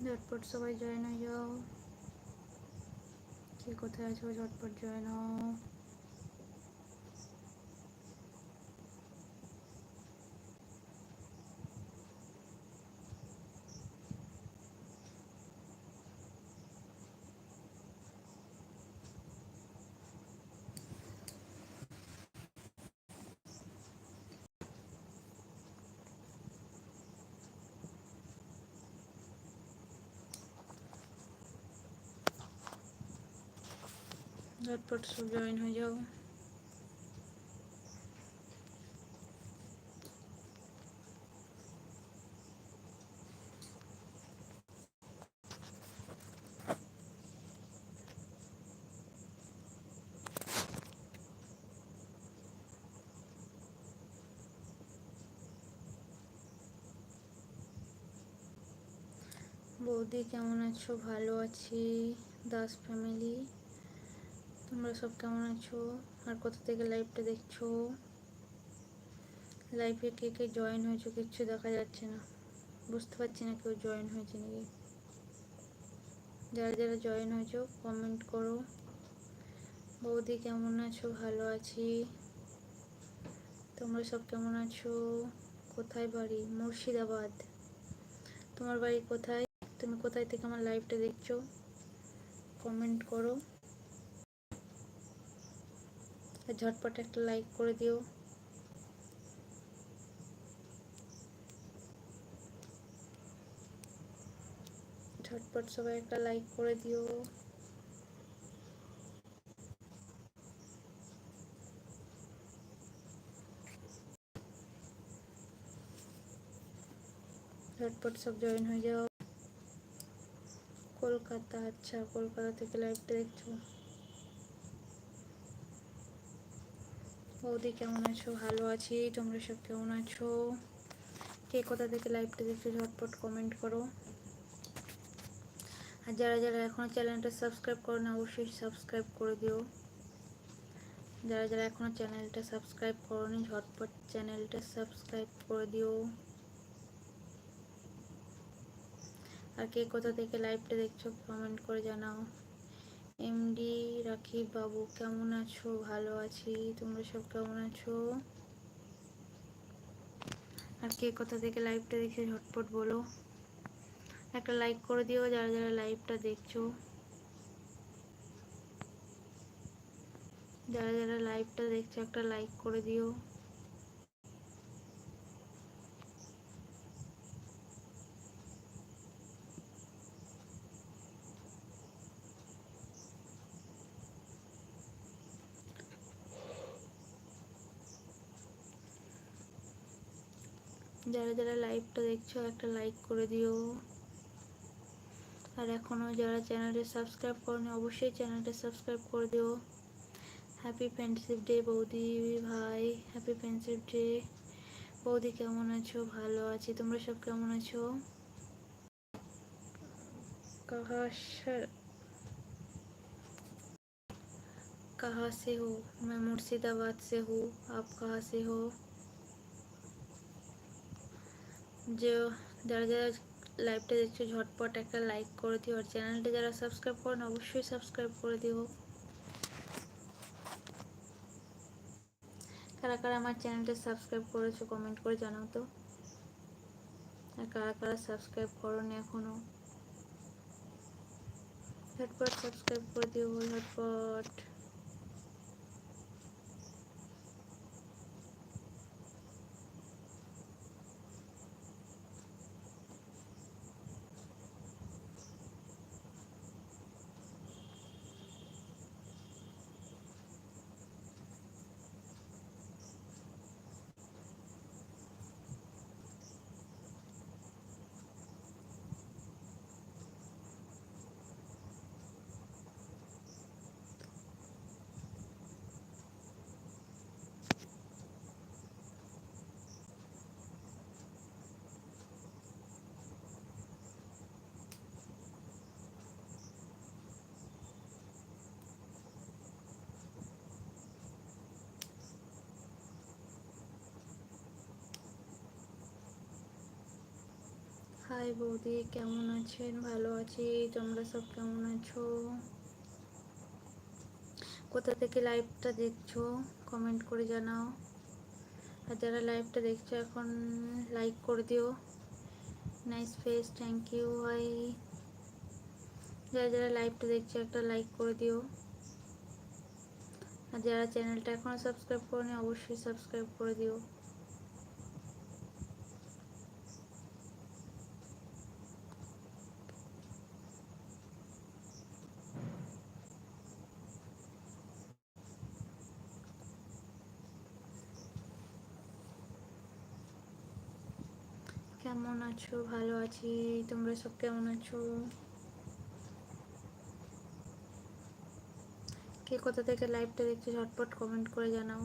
ঝটপট সবাই জয়েন হয়ে যাও। কে কোথায় আছো ঝটপট জয়েন হও। ঝটপট সব জয়েন হয়ে যাও বৌদি কেমন আছো ভালো আছি দাস ফ্যামিলি তোমরা সব কেমন আছো? আর কোথা থেকে লাইভটা দেখছ? লাইভে কে কে জয়েন হয়েছো কিচ্ছু দেখা যাচ্ছে না। বুঝতে পারছি না কেউ জয়েন হয়েছে নাকি। যারা যারা জয়েন হয়েছো কমেন্ট করো। বৌদি কেমন আছো? ভালো আছি। তোমরা সব কেমন আছো? কোথায় বাড়ি? মুর্শিদাবাদ। তোমার বাড়ি কোথায়? তুমি কোথায় থেকে আমার লাইভটা দেখছ? কমেন্ট করো। ঝটপট একটা লাইক করে দিও। ঝটপট সবাই একটা লাইক করে দিও। ঝটপট সব জয়েন হয়ে যাও। কলকাতা আচ্ছা কলকাতা থেকে লাইভটা দেখছ। বৌদি কেমন আছো? ভালো আছি। তোমরা সব কেমন আছো? কে কোথা থেকে লাইভটা দেখছ ঝটপট কমেন্ট করো। আর যারা যারা এখনও চ্যানেলটা সাবস্ক্রাইব করো না, অবশ্যই সাবস্ক্রাইব করে দিও। যারা যারা এখনও চ্যানেলটা সাবস্ক্রাইব করোনি ঝটপট চ্যানেলটা সাবস্ক্রাইব করে দিও। আর কে কোথা থেকে লাইভটা দেখছ কমেন্ট করে জানাও। এমডি রাকিব বাবু কেমন আছো? ভালো আছি। তোমরা সব কেমন আছো? আর কে কোথা থেকে লাইভটা দেখছ ঝটপট বলো। একটা লাইক করে দিও, যারা যারা লাইভটা দেখছ। যারা যারা লাইভটা দেখছ, একটা লাইক করে দিও। যারা যারা লাইভটা দেখছো একটা লাইক করে দিও আর এখনও যারা চ্যানেলটা সাবস্ক্রাইব করেনি অবশ্যই চ্যানেলটা সাবস্ক্রাইব করে দিও হ্যাপি ফ্রেন্ডশিপ ডে বৌদি ভাই হ্যাপি ফ্রেন্ডশিপ ডে বৌদি কেমন আছো ভালো আছি তোমরা সব কেমন আছো कहाँ कहाँ से हो मैं मुर्शिदाबाद से हूँ आप कहाँ से हो যে যারা যারা লাইভটা দেখছ, ঝটপট একটা লাইক করে দিও। আর চ্যানেলটা যারা সাবস্ক্রাইব করেন অবশ্যই সাবস্ক্রাইব করে দিও। কারা কারা আমার চ্যানেলটা সাবস্ক্রাইব করেছ কমেন্ট করে জানাও তো। আর কারা কারা সাবস্ক্রাইব করো করোনি এখনও, ঝটপট সাবস্ক্রাইব করে দিও, ঝটপট। হাই বৌদি, কেমন আছেন? ভালো আছি। তোমরা সব কেমন আছো? কোথা থেকে লাইভটা দেখছ? কমেন্ট করে জানাও। আর যারা লাইভটা দেখছ, এখন লাইক করে দিও। নাইস ফেস থ্যাংক ইউ ভাই যারা যারা লাইভটা দেখছ, একটা লাইক করে দিও। আর যারা চ্যানেলটা এখনও সাবস্ক্রাইব করনি, অবশ্যই সাবস্ক্রাইব করে দিও। কেমন আছো? ভালো আছি। তোমরা সব কেমন আছো? কে কোথা থেকে লাইভটা দেখছ, ঝটপট কমেন্ট করে জানাও।